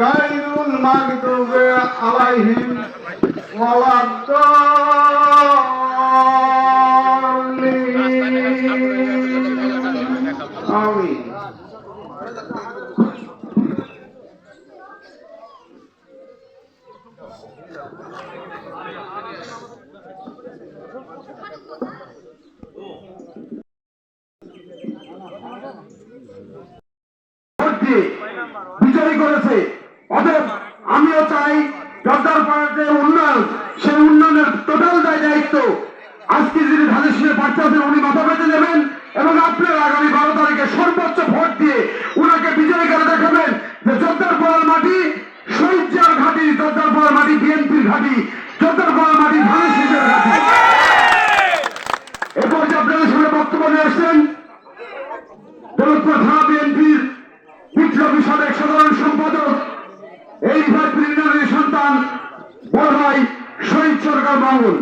গাইরুল মাগদুবে আলাইহিম বিজয়ী করেছে। আমিও চাই জর্দার পাড়ার যে উন্নয়ন, সেই উন্নয়নের টোটাল দায় দায়িত্ব। আজকে যিনি ধানের প্রার্থী আছেন, উনি মাথা পেতে নেবেন এবং আপনারা আগামী বারো তারিখে সর্বোচ্চ ভোট দিয়ে উনাকে বিজয়ী করে দেখাবেন যে জর্দার পাড়ার মাটি শহীদার ঘাটি, জর্দার পাড়ার মাটি বিএনপির ঘাটি, জর্দার পাড়ার মাটি ধানের ঘাটি। এরপর যে আপনাদের সামনে বক্তব্য নিয়ে আসছেন, দৌলতপুর থানা বিএনপির সন্তান বড় শহীদ সরকার মামুন